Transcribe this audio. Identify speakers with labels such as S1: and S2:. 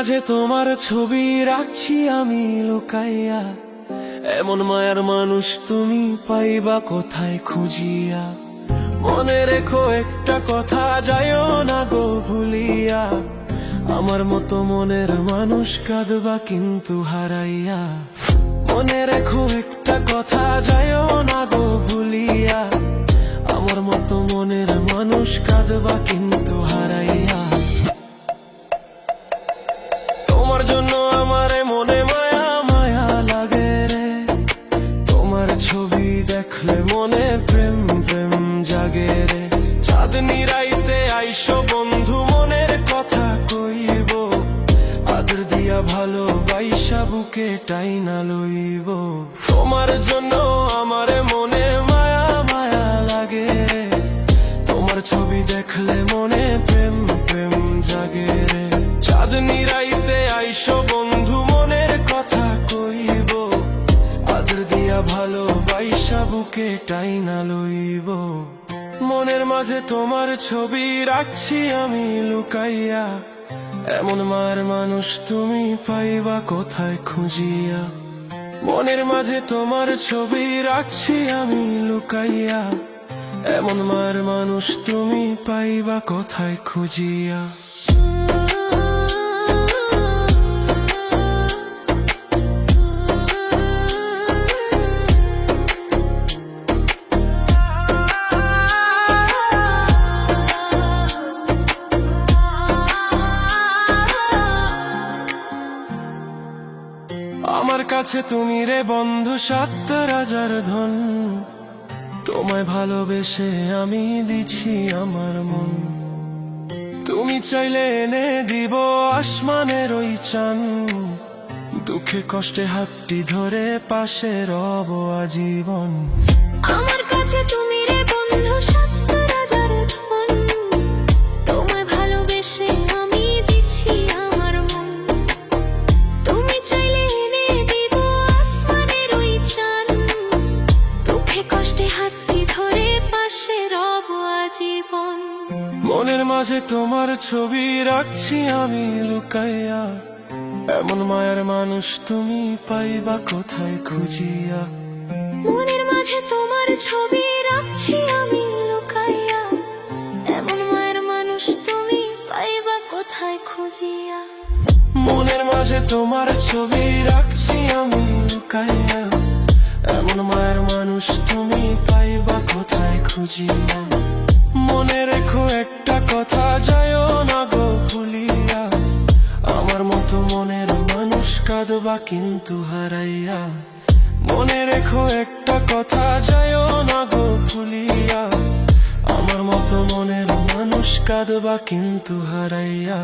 S1: মাঝে তোমার ছবি রাখছি আমি লুকাইয়া। এমন মায়ার মানুষ তুমি পাইবা কোথায় খুঁজিয়া। মনে রেখো একটা কথা যায়ও না গো ভুলিয়া। আমার মতো মনের মানুষ কাঁদবা কিন্তু হারাইয়া। মনে রেখো একটা কথা যায়ও না গো দেখলে মনে প্রেম প্রেম জাগে রে। চাঁদনি রাইতে আইসো বন্ধু, মনের কথা কইব। আদর দিয়া ভালো বাইসা বুকে টাইনা লইব। তোমার জন্য আমার মনে মায়া মায়া লাগে। তোমার ছবি দেখলে মনে প্রেম প্রেম জাগে রে। চাঁদনি রাইতে বুকে টাইনা লইব। মনের মাঝে তোমার ছবি রাখছি আমি লুকাইয়া। এমন মার মানুষ তুমি পাইবা কোথায় খুঁজিয়া? মনের মাঝে তোমার ছবি রাখছি আমি লুকাইয়া। এমন মার মানুষ তুমি পাইবা কোথায় খুঁজিয়া? আমার কাছে তুমি রে বন্ধু সত্তর হাজার ধন। তোমায় ভালোবেসে আমি দিছি আমার মন। তুমি চাইলে এনে দিব আসমানের ওই চান। দুঃখে কষ্টে হাতটি ধরে পাশে রব আজীবন
S2: আমার কাছে তুমি আজীবন
S1: মনের মাঝে তোমার ছবি রাখছি আমি লুকাইয়া। এমন মায়ের মানুষ তুমি পাইবা কোথায় খুঁজিয়া?
S2: মনের মাঝে তোমার ছবি রাখছি আমি লুকাইয়া। এমন মায়ের মানুষ তুমি পাইবা কোথায় খুঁজিয়া?
S1: মনের মাঝে তোমার ছবি রাখছি আমি লুকাইয়া। এমন মায়ের মানুষ তুমি পাইবা কোথায় খুঁজিয়া? মনে রেখো একটা কথা যায়ও না গো ভুলিয়া। আমার মতো মনের মানুষ কাঁদবা কিন্তু হারাইয়া। মনে রেখো একটা কথা যায়ও না গো ভুলিয়া। আমার মতো মনের মানুষ কাঁদবা কিন্তু হারাইয়া।